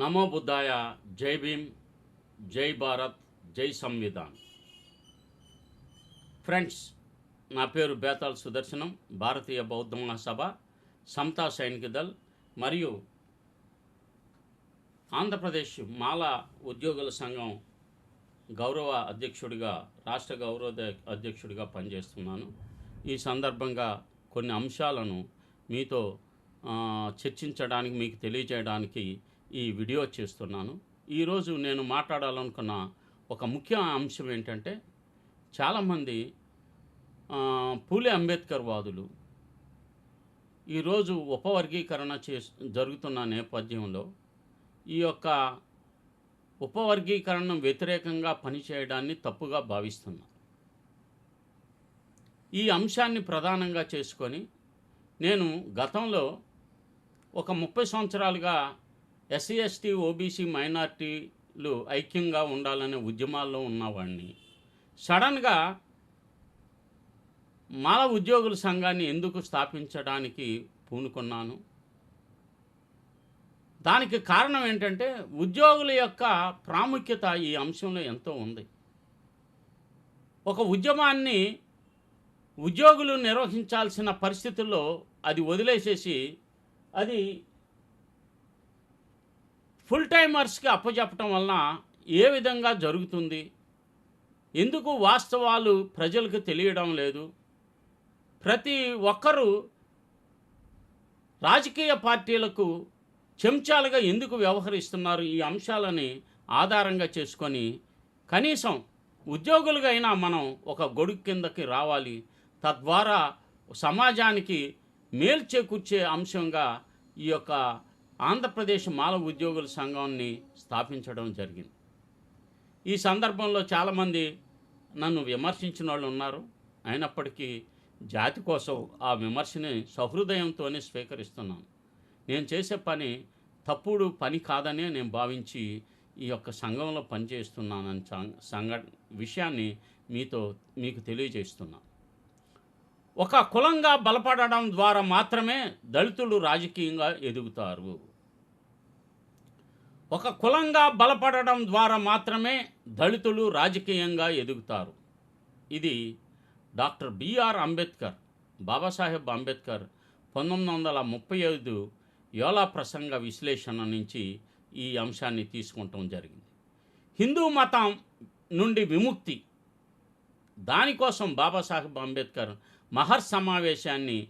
నమో బుద్ధాయ జై భీమ్ జై భారత్ జై సంవిధాన్. ఫ్రెండ్స్ నా పేరు బేతాల్ సుదర్శనం భారతీయ బౌద్ధ మహాసభ సమతా సైనిక దళ్ మరియు ఆంధ్రప్రదేశ్ మాలా ఉద్యోగుల సంఘం గౌరవ అధ్యక్షుడిగా రాష్ట్ర గౌరవ అధ్యక్షుడిగా పనిచేస్తున్నాను. ఈ సందర్భంగా కొన్ని అంశాలను మీతో చర్చించడానికి మీకు తెలియజేయడానికి ఈ వీడియో చేస్తున్నాను. ఈరోజు నేను మాట్లాడాలనుకున్న ఒక ముఖ్య అంశం ఏంటంటే చాలామంది పూలే అంబేద్కర్ వాదులు ఈరోజు ఉపవర్గీకరణ చే జరుగుతున్న నేపథ్యంలో ఈ యొక్క ఉపవర్గీకరణ వ్యతిరేకంగా పనిచేయడాన్ని తప్పుగా భావిస్తున్నారు. ఈ అంశాన్ని ప్రధానంగా చేసుకొని నేను గతంలో ఒక ముప్పై సంవత్సరాలుగా ఎస్సీ ఎస్టీ ఓబీసీ మైనార్టీలు ఐక్యంగా ఉండాలనే ఉద్యమాల్లో ఉన్నవాడిని సడన్గా మాల ఉద్యోగుల సంఘాన్ని ఎందుకు స్థాపించడానికి పూనుకున్నాను? దానికి కారణం ఏంటంటే ఉద్యోగుల యొక్క ప్రాముఖ్యత ఈ అంశంలో ఎంతో ఉంది. ఒక ఉద్యమాన్ని ఉద్యోగులు నిర్వహించాల్సిన పరిస్థితుల్లో అది వదిలేసేసి అది ఫుల్ టైమర్స్కి అప్పచెప్పటం వలన ఏ విధంగా జరుగుతుంది? ఎందుకు వాస్తవాలు ప్రజలకు తెలియడం లేదు? ప్రతి ఒక్కరూ రాజకీయ పార్టీలకు చెంచాలుగా ఎందుకు వ్యవహరిస్తున్నారు? ఈ అంశాలని ఆధారంగా చేసుకొని కనీసం ఉద్యోగులుగా అయినా మనం ఒక గొడుగు కిందకి రావాలి. తద్వారా సమాజానికి మేలు చేకూర్చే అంశంగా ఈ యొక్క ఆంధ్రప్రదేశ్ మాల ఉద్యోగుల సంఘాన్ని స్థాపించడం జరిగింది. ఈ సందర్భంలో చాలామంది నన్ను విమర్శించిన వాళ్ళు ఉన్నారు. అయినప్పటికీ జాతి కోసం ఆ విమర్శని సహృదయంతోనే స్వీకరిస్తున్నాను. నేను చేసే పని తప్పుడు పని కాదనే నేను భావించి ఈ యొక్క సంఘంలో పనిచేస్తున్నానని సంఘ విషయాన్ని మీతో మీకు తెలియజేస్తున్నాను ఒక కులంగా బలపడడం ద్వారా మాత్రమే దళితులు రాజకీయంగా ఎదుగుతారు. ఒక కులంగా బలపడడం ద్వారా మాత్రమే దళితులు రాజకీయంగా ఎదుగుతారు. ఇది doctor B R Ambedkar Babasaheb Ambedkar పంతొమ్మిది వందల ముప్పై ఐదు యోలా ప్రసంగ విశ్లేషణ నుంచి ఈ అంశాన్ని తీసుకుంటం జరిగింది. హిందూ మతం నుండి విముక్తి దానికోసం బాబాసాహెబ్ అంబేద్కర్ మహర్ సమావేశాన్ని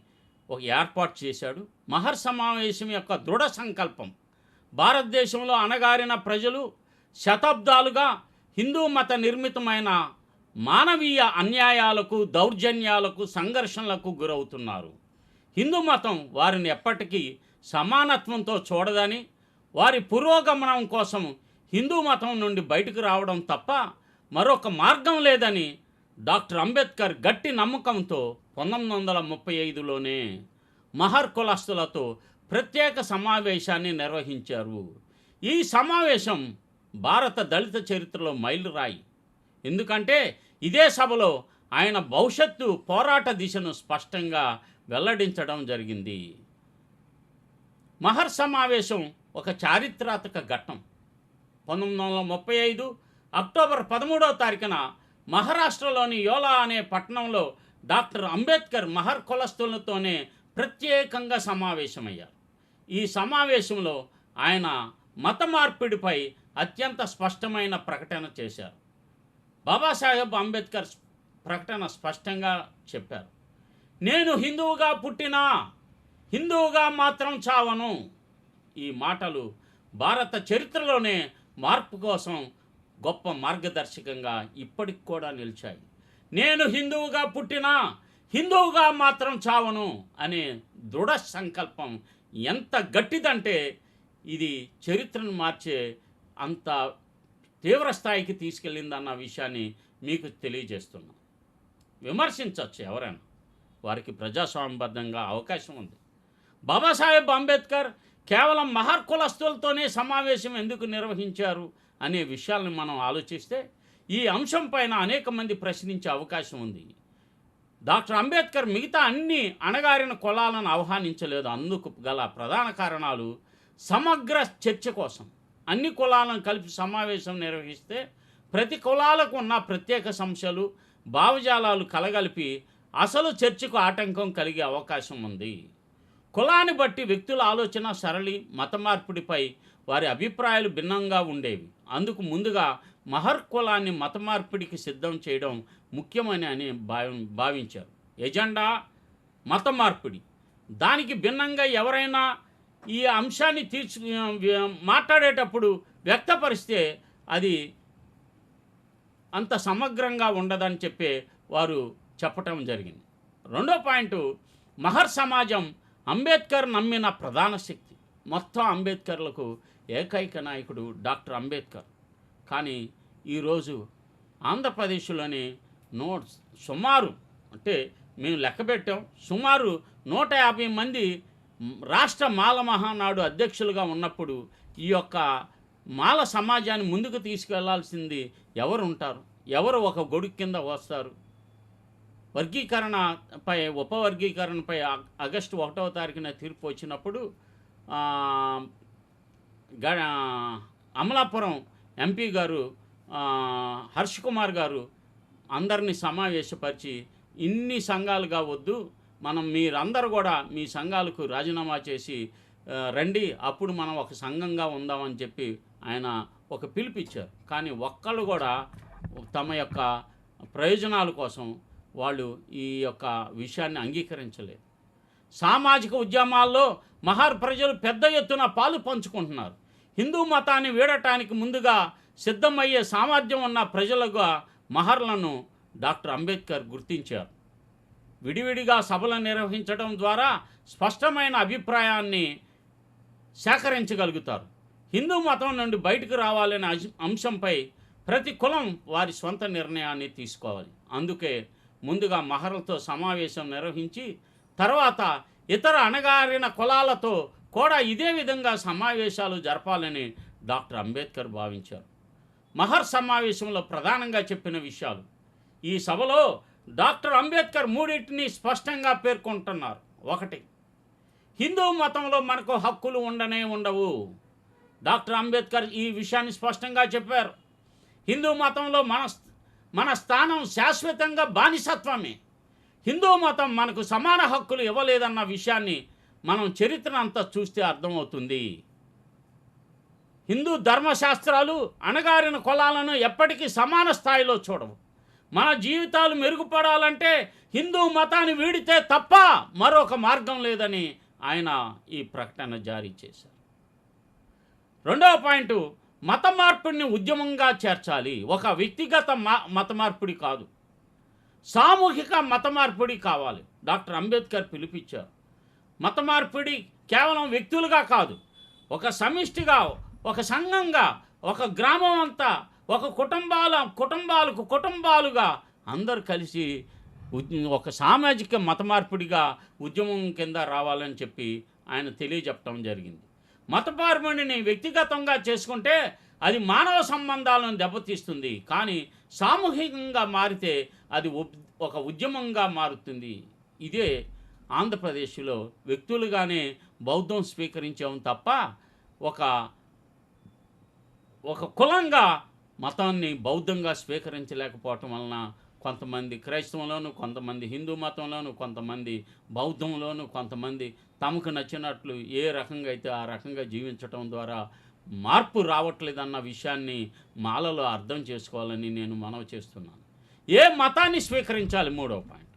ఒక ఏర్పాటు చేశాడు. మహర్ సమావేశం యొక్క దృఢ సంకల్పం భారతదేశంలో అణగారిన ప్రజలు శతాబ్దాలుగా హిందూ మత నిర్మితమైన మానవీయ అన్యాయాలకు దౌర్జన్యాలకు సంఘర్షణలకు గురవుతున్నారు. హిందూ మతం వారిని ఎప్పటికీ సమానత్వంతో చూడదని వారి పురోగమనం కోసం హిందూ మతం నుండి బయటకు రావడం తప్ప మరొక మార్గం లేదని డాక్టర్ అంబేద్కర్ గట్టి నమ్మకంతో పంతొమ్మిది వందల ముప్పై ఐదులోనే మహర్ కులస్తులతో ప్రత్యేక సమావేశాన్ని నిర్వహించారు. ఈ సమావేశం భారత దళిత చరిత్రలో మైలురాయి. ఎందుకంటే ఇదే సభలో ఆయన భవిష్యత్తు పోరాట దిశను స్పష్టంగా వెల్లడించడం జరిగింది. మహర్ సమావేశం ఒక చారిత్రాత్మక ఘట్టం. పంతొమ్మిది వందల ముప్పై ఐదు అక్టోబర్ పదమూడవ తారీఖున మహారాష్ట్రలోని యోలా అనే పట్టణంలో డాక్టర్ అంబేద్కర్ మహర్ కులస్తులతోనే ప్రత్యేకంగా సమావేశమయ్యారు. ఈ సమావేశంలో ఆయన మత మార్పిడిపై అత్యంత స్పష్టమైన ప్రకటన చేశారు. బాబాసాహెబ్ అంబేద్కర్ ప్రకటన స్పష్టంగా చెప్పారు. నేను హిందువుగా పుట్టినా హిందువుగా మాత్రం చావను. ఈ మాటలు భారత చరిత్రలోనే మార్పు కోసం గొప్ప మార్గదర్శకంగా ఇప్పటికి కూడా నిలిచాయి. నేను హిందువుగా పుట్టినా హిందువుగా మాత్రం చావను అనే దృఢ సంకల్పం ఎంత గట్టిదంటే ఇది చరిత్రను మార్చే అంత తీవ్ర స్థాయికి తీసుకెళ్ళిందన్న విషయాన్ని మీకు తెలియజేస్తున్నాను విమర్శించవచ్చు ఎవరైనా. వారికి ప్రజాస్వామ్యబద్ధంగా అవకాశం ఉంది. బాబాసాహెబ్ అంబేద్కర్ కేవలం మహర్ కులస్తులతోనే సమావేశం ఎందుకు నిర్వహించారు అనే విషయాలను మనం ఆలోచిస్తే ఈ అంశం పైన అనేక మంది ప్రశ్నించే అవకాశం ఉంది. డాక్టర్ అంబేద్కర్ మిగతా అన్ని అణగారిన కులాలను ఆహ్వానించలేదు. అందుకు గల ప్రధాన కారణాలు సమగ్ర చర్చ కోసం. అన్ని కులాలను కలిపి సమావేశం నిర్వహిస్తే ప్రతి కులాలకు ఉన్న ప్రత్యేక సమస్యలు భావజాలాలు కలగలిపి అసలు చర్చకు ఆటంకం కలిగే అవకాశం ఉంది. కులాన్ని బట్టి వ్యక్తుల ఆలోచన సరళి మత మార్పిడిపై వారి అభిప్రాయాలు భిన్నంగా ఉండేవి. అందుకు ముందుగా మహర్ కులాన్ని మత మార్పిడికి సిద్ధం చేయడం ముఖ్యమని అని భావి భావించారు. ఎజెండా మత మార్పిడి దానికి భిన్నంగా ఎవరైనా ఈ అంశాన్ని తీర్చు మాట్లాడేటప్పుడు వ్యక్తపరిస్తే అది అంత సమగ్రంగా ఉండదని చెప్పే వారు చెప్పటం జరిగింది. రెండో పాయింట్ మహర్ సమాజం అంబేద్కర్ నమ్మిన ప్రధాన శక్తి. మొత్తం అంబేద్కర్లకు ఏకైక నాయకుడు డాక్టర్ అంబేద్కర్. కానీ ఈరోజు ఆంధ్రప్రదేశ్లోని నో సుమారు అంటే మేము లెక్క పెట్టాం. సుమారు నూట యాభై మంది రాష్ట్ర మాల మహానాడు అధ్యక్షులుగా ఉన్నప్పుడు ఈ యొక్క మాల సమాజాన్ని ముందుకు తీసుకెళ్ళాల్సింది ఎవరు ఉంటారు? ఎవరు ఒక గొడుగు కింద వస్తారు? వర్గీకరణపై ఉపవర్గీకరణపై ఆగస్టు ఒకటవ తారీఖున తీర్పు వచ్చినప్పుడు గ అమలాపురం ఎంపీ గారు హర్ష్ కుమార్ గారు అందరినీ సమావేశపరిచి ఇన్ని సంఘాలుగా వద్దు మనం మీరందరూ కూడా మీ సంఘాలకు రాజీనామా చేసి రండి అప్పుడు మనం ఒక సంఘంగా ఉందామని చెప్పి ఆయన ఒక పిలిపిచ్చారు. కానీ ఒక్కళ్ళు కూడా తమ యొక్క ప్రయోజనాల కోసం వాళ్ళు ఈ యొక్క విషయాన్ని అంగీకరించలేదు. సామాజిక ఉద్యమాల్లో మహార్ ప్రజలు పెద్ద ఎత్తున పాలు పంచుకుంటున్నారు. హిందూ మతాన్ని వీడటానికి ముందుగా సిద్ధమయ్యే సామర్థ్యం ఉన్న ప్రజలుగా మహర్లను డాక్టర్ అంబేద్కర్ గుర్తించారు. విడివిడిగా సభలు నిర్వహించడం ద్వారా స్పష్టమైన అభిప్రాయాన్ని సేకరించగలుగుతారు. హిందూ మతం నుండి బయటకు రావాలనే అంశంపై ప్రతి కులం వారి సొంత నిర్ణయాన్ని తీసుకోవాలి. అందుకే ముందుగా మహర్లతో సమావేశం నిర్వహించి తర్వాత ఇతర అణగారిన కులాలతో కూడా ఇదే విధంగా సమావేశాలు జరపాలని డాక్టర్ అంబేద్కర్ భావించారు. మహర్ సమావేశంలో ప్రధానంగా చెప్పిన విషయాలు. ఈ సభలో డాక్టర్ అంబేద్కర్ మూడింటిని స్పష్టంగా పేర్కొంటున్నారు. ఒకటి హిందూ మతంలో మనకు హక్కులు ఉండనే ఉండవు. డాక్టర్ అంబేద్కర్ ఈ విషయాన్ని స్పష్టంగా చెప్పారు. హిందూ మతంలో మన మన స్థానం శాశ్వతంగా బానిసత్వమే. హిందూ మతం మనకు సమాన హక్కులు ఇవ్వలేదన్న విషయాన్ని మనం చరిత్ర అంతా చూస్తే అర్థమవుతుంది. హిందూ ధర్మశాస్త్రాలు అణగారిన కులాలను ఎప్పటికీ సమాన స్థాయిలో చూడవు. మన జీవితాలు మెరుగుపడాలంటే హిందూ మతాన్ని వీడితే తప్ప మరొక మార్గం లేదని ఆయన ఈ ప్రకటన జారీ చేశారు. రెండవ పాయింట్ మత మార్పిడిని ఉద్యమంగా చేర్చాలి. ఒక వ్యక్తిగత మత మార్పిడి కాదు. సామూహిక మత మార్పిడి కావాలి. డాక్టర్ అంబేద్కర్ పిలిపించారు. మత మార్పిడి కేవలం వ్యక్తులుగా కాదు ఒక సమిష్టిగా ఒక సంఘంగా ఒక గ్రామం అంతా ఒక కుటుంబాల కుటుంబాలకు కుటుంబాలుగా అందరు కలిసి ఒక సామాజిక మత మార్పిడిగా ఉద్యమం కింద రావాలని చెప్పి ఆయన తెలియజెప్పడం జరిగింది. మత మార్పిడిని వ్యక్తిగతంగా చేసుకుంటే అది మానవ సంబంధాలను దెబ్బతీస్తుంది. కానీ సామూహికంగా మారితే అది ఒక ఉద్యమంగా మారుతుంది. ఇదే ఆంధ్రప్రదేశ్లో వ్యక్తులుగానే బౌద్ధం స్వీకరించాం తప్ప ఒక ఒక కులంగా మతాన్ని బౌద్ధంగా స్వీకరించలేకపోవటం వలన కొంతమంది క్రైస్తవంలోను కొంతమంది హిందూ మతంలోను కొంతమంది బౌద్ధంలోను కొంతమంది తమకు నచ్చినట్లు ఏ రకంగా అయితే ఆ రకంగా జీవించటం ద్వారా మార్పు రావట్లేదన్న విషయాన్ని మాలలో అర్థం చేసుకోవాలని నేను మనవి చేస్తున్నాను. ఏ మతాన్ని స్వీకరించాలి? మూడో పాయింట్.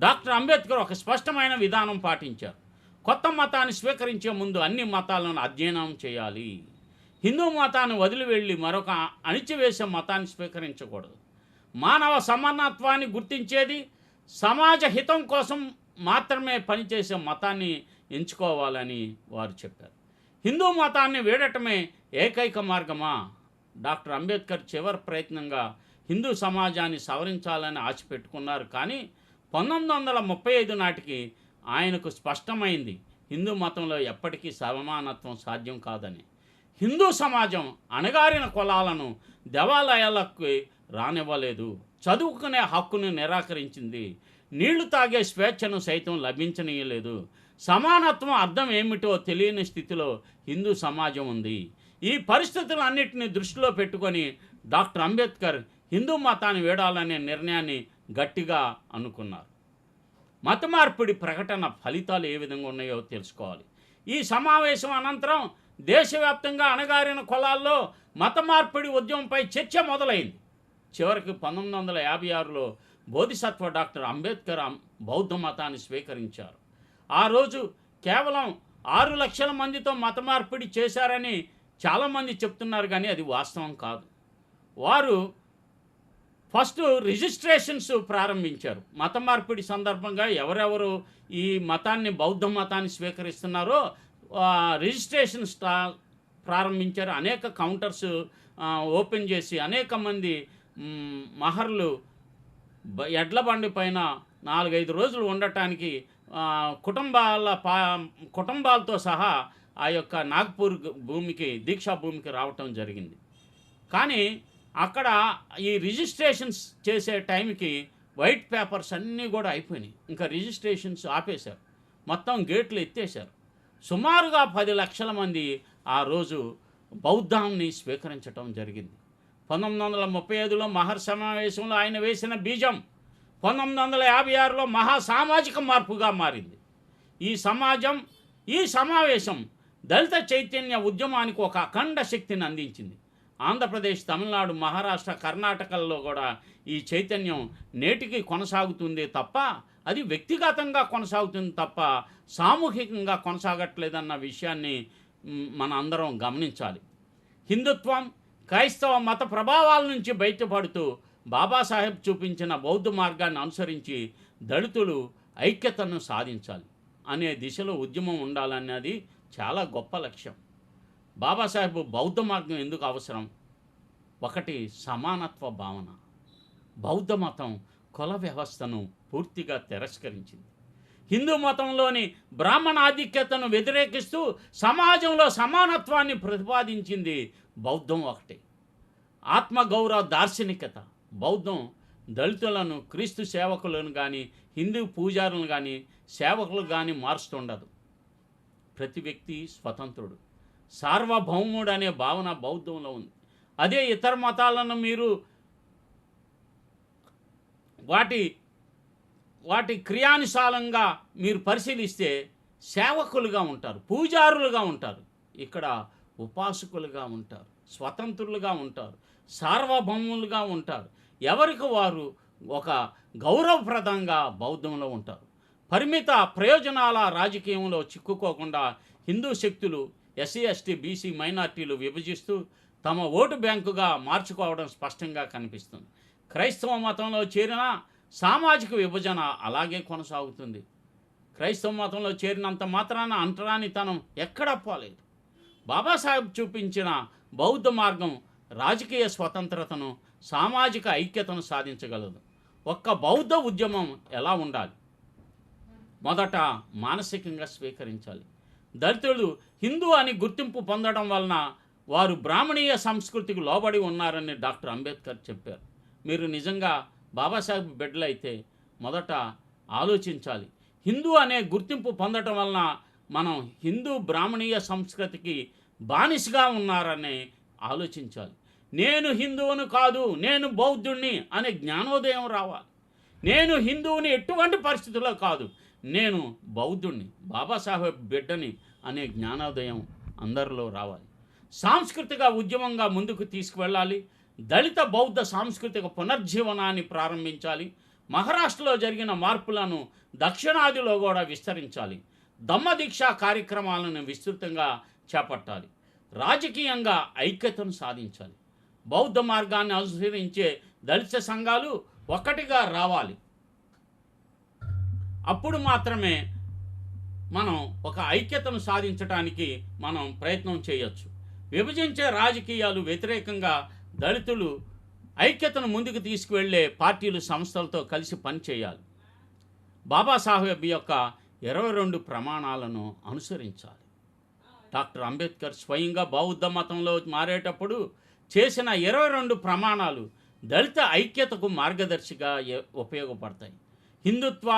డాక్టర్ అంబేద్కర్ ఒక స్పష్టమైన విధానం పాటించారు. కొత్త మతాన్ని స్వీకరించే ముందు అన్ని మతాలను అధ్యయనం చేయాలి. హిందూ మతాన్ని వదిలి వెళ్ళి మరొక అణిచివేసే మతాన్ని స్వీకరించకూడదు. మానవ సమానత్వాన్ని గుర్తించేది సమాజ హితం కోసం మాత్రమే పనిచేసే మతాన్ని ఎంచుకోవాలని వారు చెప్పారు. హిందూ మతాన్ని వీడటమే ఏకైక మార్గమా? డాక్టర్ అంబేద్కర్ చివరి ప్రయత్నంగా హిందూ సమాజాన్ని సవరించాలని ఆశ పెట్టుకున్నారు. కానీ పంతొమ్మిది వందల ముప్పై ఐదు నాటికి ఆయనకు స్పష్టమైంది హిందూ మతంలో ఎప్పటికీ సమానత్వం సాధ్యం కాదని. హిందూ సమాజం అణగారిన కులాలను దేవాలయాలకు రానివ్వలేదు. చదువుకునే హక్కును నిరాకరించింది. నీళ్ళు తాగే స్వేచ్ఛను సైతం లభించనీయలేదు. సమానత్వం అర్థం ఏమిటో తెలియని స్థితిలో హిందూ సమాజం ఉంది. ఈ పరిస్థితులన్నింటినీ దృష్టిలో పెట్టుకొని డాక్టర్ అంబేద్కర్ హిందూ మతాన్ని వీడాలనే నిర్ణయాన్ని గట్టిగా అనుకున్నారు. మత మార్పిడి ప్రకటన ఫలితాలు ఏ విధంగా ఉన్నాయో తెలుసుకోవాలి. ఈ సమావేశం అనంతరం దేశవ్యాప్తంగా అణగారిన కులాల్లో మత మార్పిడి ఉద్యమంపై చర్చ మొదలైంది. చివరికి పంతొమ్మిది వందల యాభై ఆరులో బోధిసత్వ డాక్టర్ అంబేద్కర్ బౌద్ధ మతాన్ని స్వీకరించారు. ఆ రోజు కేవలం ఆరు లక్షల మందితో మత మార్పిడి చేశారని చాలామంది చెప్తున్నారు కానీ అది వాస్తవం కాదు. వారు ఫస్ట్ రిజిస్ట్రేషన్స్ ప్రారంభించారు. మత మార్పిడి సందర్భంగా ఎవరెవరు ఈ మతాన్ని బౌద్ధ మతాన్ని స్వీకరిస్తున్నారో రిజిస్ట్రేషన్ స్టా ప్రారంభించారు. అనేక కౌంటర్స్ ఓపెన్ చేసి అనేక మంది మహర్లు బ- ఎడ్ల బండి పైన నాలుగైదు రోజులు ఉండటానికి కుటుంబాల పా కుటుంబాలతో సహా ఆ యొక్క నాగ్పూర్ భూమికి దీక్షా భూమికి రావటం జరిగింది. కానీ అక్కడ ఈ రిజిస్ట్రేషన్స్ చేసే టైంకి వైట్ పేపర్స్ అన్నీ కూడా అయిపోయినాయి. ఇంకా రిజిస్ట్రేషన్స్ ఆపేశారు. మొత్తం గేట్లు ఎత్తేశారు. సుమారుగా పది లక్షల మంది ఆ రోజు బౌద్ధాన్ని స్వీకరించటం జరిగింది. పంతొమ్మిది వందల ముప్పై ఐదులో మహర్ సమావేశంలో ఆయన వేసిన బీజం పంతొమ్మిది వందల యాభై ఆరులో మహా సామాజిక మార్పుగా మారింది. ఈ సమాజం ఈ సమావేశం దళిత చైతన్య ఉద్యమానికి ఒక అఖండ శక్తిని అందించింది. ఆంధ్రప్రదేశ్ తమిళనాడు మహారాష్ట్ర కర్ణాటకల్లో కూడా ఈ చైతన్యం నేటికి కొనసాగుతుంది తప్ప అది వ్యక్తిగతంగా కొనసాగుతుంది తప్ప సామూహికంగా కొనసాగట్లేదన్న విషయాన్ని మన అందరం గమనించాలి. హిందుత్వం క్రైస్తవ మత ప్రభావాల నుంచి బయటపడుతూ బాబాసాహెబ్ చూపించిన బౌద్ధ మార్గాన్ని అనుసరించి దళితులు ఐక్యతను సాధించాలి అనే దిశలో ఉద్యమం ఉండాలన్నది చాలా గొప్ప లక్ష్యం. బాబాసాహెబ్ బౌద్ధ మార్గం ఎందుకు అవసరం? ఒకటి సమానత్వ భావన. బౌద్ధ మతం కుల వ్యవస్థను పూర్తిగా తిరస్కరించింది. హిందూ మతంలోని బ్రాహ్మణాధిక్యతను వ్యతిరేకిస్తూ సమాజంలో సమానత్వాన్ని ప్రతిపాదించింది బౌద్ధం ఒకటి. ఆత్మగౌరవ దార్శనికత బౌద్ధం దళితులను క్రీస్తు సేవకులను కానీ హిందూ పూజారులను కానీ సేవకులు కానీ మారుస్తుండదు. ప్రతి వ్యక్తి స్వతంత్రుడు. సార్వభౌముడు అనే భావన బౌద్ధంలో ఉంది. అదే ఇతర మతాలను మీరు వాటి వాటి క్రియానుసారంగా మీరు పరిశీలిస్తే సేవకులుగా ఉంటారు పూజారులుగా ఉంటారు ఇక్కడ ఉపాసకులుగా ఉంటారు స్వతంత్రులుగా ఉంటారు సార్వభౌములుగా ఉంటారు. ఎవరికి వారు ఒక గౌరవప్రదంగా బౌద్ధంలో ఉంటారు. పరిమిత ప్రయోజనాల రాజకీయంలో చిక్కుకోకుండా హిందూ శక్తులు ఎస్సీ ఎస్టీ బీసీ మైనార్టీలు విభజిస్తూ తమ ఓటు బ్యాంకుగా మార్చుకోవడం స్పష్టంగా కనిపిస్తుంది. క్రైస్తవ మతంలో చేరిన సామాజిక విభజన అలాగే కొనసాగుతుంది. క్రైస్తవ మతంలో చేరినంత మాత్రాన అంటరానితనం ఎక్కడా పోలేదు. బాబాసాహెబ్ చూపించిన బౌద్ధ మార్గం రాజకీయ స్వతంత్రతను సామాజిక ఐక్యతను సాధించగలదు. ఒక్క బౌద్ధ ఉద్యమం ఎలా ఉండాలి? మొదట మానసికంగా స్వీకరించాలి. దళితులు హిందూ అని గుర్తింపు పొందడం వలన వారు బ్రాహ్మణీయ సంస్కృతికి లోబడి ఉన్నారని డాక్టర్ అంబేద్కర్ చెప్పారు. మీరు నిజంగా బాబాసాహెబ్ బిడ్డలైతే మొదట ఆలోచించాలి. హిందూ అనే గుర్తింపు పొందటం వలన మనం హిందూ బ్రాహ్మణీయ సంస్కృతికి బానిసగా ఉన్నారని ఆలోచించాలి. నేను హిందువును కాదు నేను బౌద్ధుణ్ణి అనే జ్ఞానోదయం రావాలి. నేను హిందువుని ఎటువంటి పరిస్థితుల్లో కాదు నేను బౌద్ధుణ్ణి బాబాసాహెబ్ బిడ్డని అనే జ్ఞానోదయం అందరిలో రావాలి. సాంస్కృతిక ఉద్యమంగా ముందుకు తీసుకువెళ్ళాలి. దళిత బౌద్ధ సాంస్కృతిక పునర్జీవనాన్ని ప్రారంభించాలి. మహారాష్ట్రలో జరిగిన మార్పులను దక్షిణాదిలో కూడా విస్తరించాలి. దమ్మదీక్ష కార్యక్రమాలను విస్తృతంగా చేపట్టాలి. రాజకీయంగా ఐక్యతను సాధించాలి. బౌద్ధ మార్గాన్ని అనుసరించే దళిత సంఘాలు ఒక్కటిగా రావాలి. అప్పుడు మాత్రమే మనం ఒక ఐక్యతను సాధించడానికి మనం ప్రయత్నం చేయొచ్చు. విభజించే రాజకీయాలు వ్యతిరేకంగా దళితులు ఐక్యతను ముందుకు తీసుకువెళ్ళే పార్టీలు సంస్థలతో కలిసి పనిచేయాలి. బాబాసాహెబ్ యొక్క ఇరవై రెండు ప్రమాణాలను అనుసరించాలి. డాక్టర్ అంబేద్కర్ స్వయంగా బౌద్ధ మతంలో మారేటప్పుడు చేసిన ఇరవై రెండు ప్రమాణాలు దళిత ఐక్యతకు మార్గదర్శిగా ఉపయోగపడతాయి. హిందుత్వ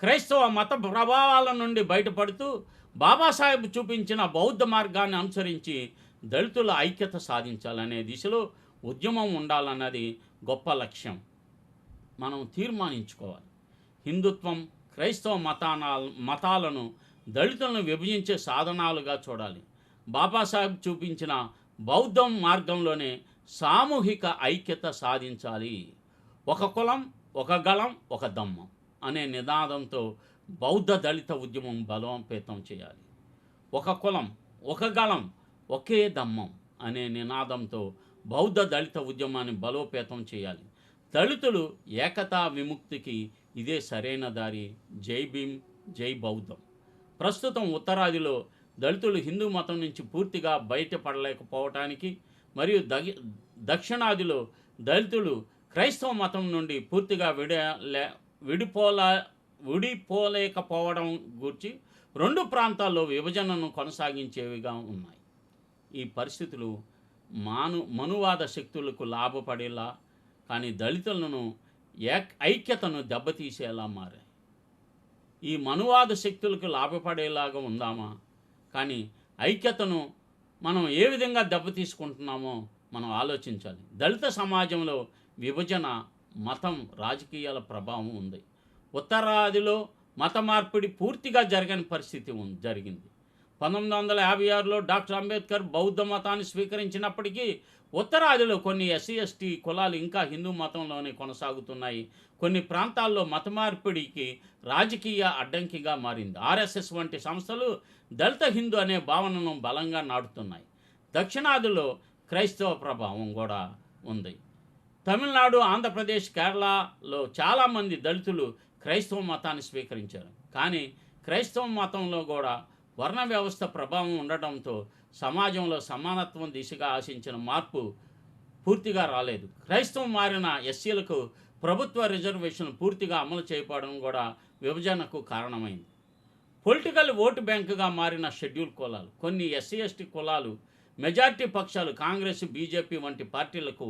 క్రైస్తవ మత ప్రభావాల నుండి బయటపడుతూ బాబాసాహెబ్ చూపించిన బౌద్ధ మార్గాన్ని అనుసరించి దళితుల ఐక్యత సాధించాలనే దిశలో ఉద్యమం ఉండాలన్నది గొప్ప లక్ష్యం. మనం తీర్మానించుకోవాలి. హిందుత్వం క్రైస్తవ మతాన మతాలను దళితులను విభజించే సాధనాలుగా చూడాలి. బాబాసాహెబ్ చూపించిన బౌద్ధం మార్గంలోనే సామూహిక ఐక్యత సాధించాలి. ఒక కులం ఒక గళం ఒక దమ్మం అనే నినాదంతో బౌద్ధ దళిత ఉద్యమం బలోపేతం చేయాలి. ఒక కులం ఒక గళం ఒకే దమ్మం అనే నినాదంతో బౌద్ధ దళిత ఉద్యమాన్ని బలోపేతం చేయాలి. దళితులు ఏకతా విముక్తికి ఇదే సరైన దారి. జై భీమ్ జై బౌద్ధం. ప్రస్తుతం ఉత్తరాదిలో దళితులు హిందూ మతం నుంచి పూర్తిగా బయటపడలేకపోవటానికి మరియు దగి దక్షిణాదిలో దళితులు క్రైస్తవ మతం నుండి పూర్తిగా విడ విడిపోలా విడిపోలేకపోవడం గురించి రెండు ప్రాంతాల్లో విభజనను కొనసాగించేవిగా ఉన్నాయి. ఈ పరిస్థితులు మాను మనువాద శక్తులకు లాభపడేలా కానీ దళితులను ఏక్ ఐక్యతను దెబ్బతీసేలా మారాయి ఈ మనువాద శక్తులకు లాభపడేలాగా ఉందామా? కానీ ఐక్యతను మనం ఏ విధంగా దెబ్బతీసుకుంటున్నామో మనం ఆలోచించాలి. దళిత సమాజంలో విభజన మతం రాజకీయాల ప్రభావం ఉంది. ఉత్తరాదిలో మత మార్పిడి పూర్తిగా జరగని పరిస్థితి ఉంది జరిగింది. పంతొమ్మిది వందల యాభై ఆరులో డాక్టర్ అంబేద్కర్ బౌద్ధ మతాన్ని స్వీకరించినప్పటికీ ఉత్తరాదిలో కొన్ని ఎస్సీ ఎస్టీ కులాలు ఇంకా హిందూ మతంలోనే కొనసాగుతున్నాయి. కొన్ని ప్రాంతాల్లో మత మార్పిడికి రాజకీయ అడ్డంకిగా మారింది. ఆర్ఎస్ఎస్ వంటి సంస్థలు దళిత హిందూ అనే భావనను బలంగా నాటుతున్నాయి. దక్షిణాదిలో క్రైస్తవ ప్రభావం కూడా ఉంది. తమిళనాడు ఆంధ్రప్రదేశ్ కేరళలో చాలామంది దళితులు క్రైస్తవ మతాన్ని స్వీకరించారు. కానీ క్రైస్తవ మతంలో కూడా వర్ణ వ్యవస్థ ప్రభావం ఉండటంతో సమాజంలో సమానత్వం దిశగా ఆశించిన మార్పు పూర్తిగా రాలేదు. క్రైస్తవం మారిన ఎస్సీలకు ప్రభుత్వ రిజర్వేషన్ పూర్తిగా అమలు చేయబడడం కూడా విభజనకు కారణమైంది. పొలిటికల్ ఓటు బ్యాంకుగా మారిన షెడ్యూల్ కులాలు కొన్ని ఎస్సీ ఎస్టీ కులాలు మెజార్టీ పక్షాలు కాంగ్రెస్ బీజేపీ వంటి పార్టీలకు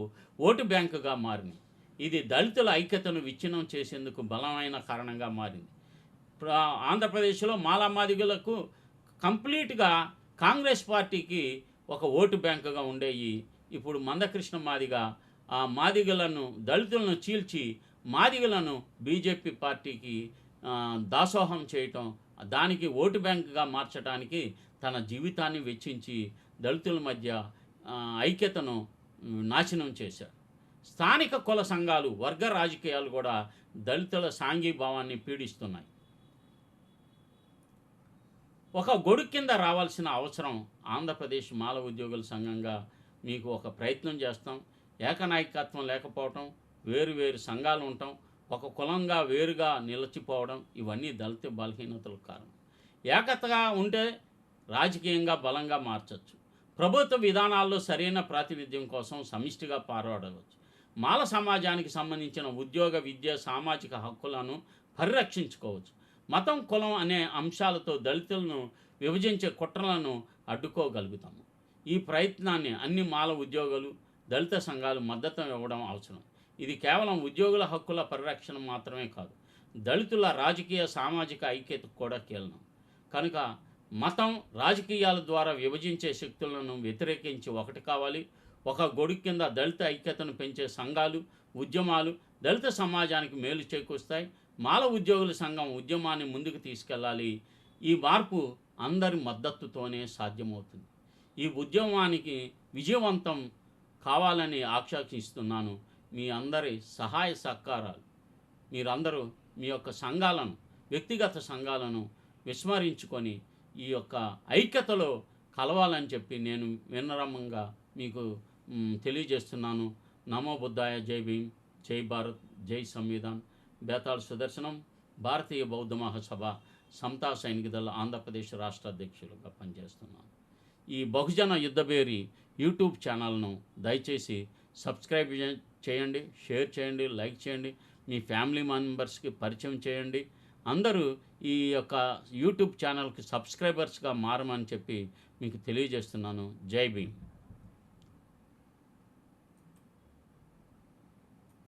ఓటు బ్యాంకుగా మారింది ఇది దళితుల ఐక్యతను విచ్ఛిన్నం చేసేందుకు బలమైన కారణంగా మారింది. ఆంధ్రప్రదేశ్లో మాలామాదిగులకు కంప్లీట్గా కాంగ్రెస్ పార్టీకి ఒక ఓటు బ్యాంకుగా ఉండేవి ఇప్పుడు మందకృష్ణ మాదిగా ఆ మాదిగలను దళితులను చీల్చి మాదిగలను బీజేపీ పార్టీకి దాసోహం చేయటం దానికి ఓటు బ్యాంకుగా మార్చడానికి తన జీవితాన్ని వెచ్చించి దళితుల మధ్య ఐక్యతను నాశనం చేశారు. స్థానిక కుల సంఘాలు వర్గ రాజకీయాలు కూడా దళితుల సాంఘీభావాన్ని పీడిస్తున్నాయి. ఒక గొడుగు కింద రావాల్సిన అవసరం ఆంధ్రప్రదేశ్ మాల ఉద్యోగుల సంఘంగా మీకు ఒక ప్రయత్నం చేస్తాం. ఏకనాయకత్వం లేకపోవటం వేరు వేరు సంఘాలు ఉండటం ఒక కులంగా వేరుగా నిలిచిపోవడం ఇవన్నీ దళిత బలహీనతలకు కారణం. ఏకతగా ఉంటే రాజకీయంగా బలంగా మార్చచ్చు. ప్రభుత్వ విధానాల్లో సరైన ప్రాతినిధ్యం కోసం సమిష్టిగా పారాడవచ్చు మాల సమాజానికి సంబంధించిన ఉద్యోగ విద్య సామాజిక హక్కులను పరిరక్షించుకోవచ్చు. మతం కులం అనే అంశాలతో దళితులను విభజించే కుట్రలను అడ్డుకోగలుగుతాము. ఈ ప్రయత్నాన్ని అన్ని మాల ఉద్యోగులు దళిత సంఘాలు మద్దతు ఇవ్వడం అవసరం. ఇది కేవలం ఉద్యోగుల హక్కుల పరిరక్షణ మాత్రమే కాదు దళితుల రాజకీయ సామాజిక ఐక్యతకు కూడా కీలనం కనుక మతం రాజకీయాల ద్వారా విభజించే శక్తులను వ్యతిరేకించి ఒకటి కావాలి. ఒక గొడుగు కింద దళిత ఐక్యతను పెంచే సంఘాలు ఉద్యమాలు దళిత సమాజానికి మేలు చేకూరుస్తాయి. మాల ఉద్యోగుల సంఘం ఉద్యమాన్ని ముందుకు తీసుకెళ్ళాలి. ఈ మార్పు అందరి మద్దతుతోనే సాధ్యమవుతుంది. ఈ ఉద్యమానికి విజయవంతం కావాలని ఆకాంక్షిస్తున్నాను. మీ అందరి సహాయ సహకారాలు. మీరందరూ మీ యొక్క సంఘాలను వ్యక్తిగత సంఘాలను విస్మరించుకొని ఈ యొక్క ఐక్యతలో కలవాలని చెప్పి నేను వినరమంగా మీకు తెలియజేస్తున్నాను. నమో బుద్ధాయ జై భీమ్ జై భారత్ జై సంవిధాన్. బేతాళ్ సుదర్శనం భారతీయ బౌద్ధ మహాసభ సమతా సైనిక దళ ఆంధ్రప్రదేశ్ రాష్ట్ర అధ్యక్షులుగా పనిచేస్తున్నాను ఈ బహుజన యుద్ధబేరి యూట్యూబ్ ఛానల్ను దయచేసి సబ్స్క్రైబ్ చేయండి షేర్ చేయండి లైక్ చేయండి మీ ఫ్యామిలీ మెంబర్స్కి పరిచయం చేయండి. అందరూ ఈ యొక్క యూట్యూబ్ ఛానల్కి సబ్స్క్రైబర్స్గా మారమని చెప్పి మీకు తెలియజేస్తున్నాను. జై భీమ్.